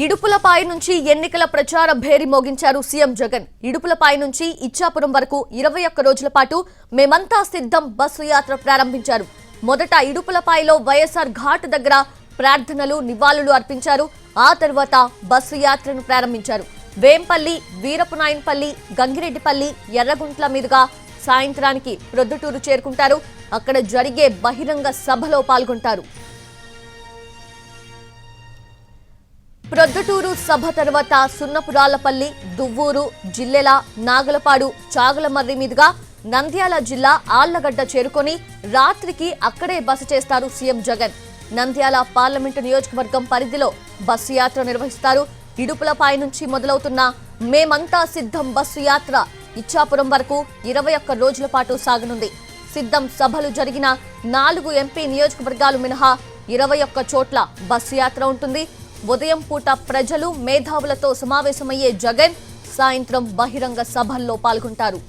ఇడుపులపై నుంచి ఎన్నికల ప్రచార భేరి మోగించారు సీఎం జగన్. ఇడుపులపై నుంచి ఇచ్చాపురం వరకు ఇరవై ఒక్క రోజుల పాటు మేమంతా సిద్ధం బస్సు యాత్ర ప్రారంభించారు. మొదట ఇడుపులపాయలో వైఎస్ఆర్ ఘాట్ దగ్గర ప్రార్థనలు నివాళులు అర్పించారు. ఆ తర్వాత బస్సు యాత్రను ప్రారంభించారు. వేంపల్లి వీరపునాయన్పల్లి గంగిరెడ్డిపల్లి ఎర్రగుంట్ల మీదుగా సాయంత్రానికి ప్రొద్దుటూరు చేరుకుంటారు. అక్కడ జరిగే బహిరంగ సభలో పాల్గొంటారు. ప్రొద్దుటూరు సభ తర్వాత సున్నపురాలపల్లి దువ్వూరు జిల్లెల నాగలపాడు చాగలమర్రి మీదుగా నంద్యాల జిల్లా ఆళ్ళగడ్డ చేరుకొని రాత్రికి అక్కడే బస చేస్తారు సీఎం జగన్. నంద్యాల పార్లమెంటు నియోజకవర్గం పరిధిలో బస్సు యాత్ర నిర్వహిస్తారు. ఇడుపులపాయ నుంచి మొదలవుతున్న మేమంతా సిద్ధం బస్సు యాత్ర ఇచ్చాపురం వరకు ఇరవై ఒక్క రోజుల పాటు సాగనుంది. సిద్ధం సభలు జరిగిన నాలుగు ఎంపీ నియోజకవర్గాలు మినహా ఇరవై ఒక్క చోట్ల బస్సు యాత్ర ఉంటుంది. ఉదయం పూట ప్రజలు మేధావులతో సమావేశమయ్యే జగన్ సాయంత్రం బహిరంగ సభల్లో పాల్గొంటారు.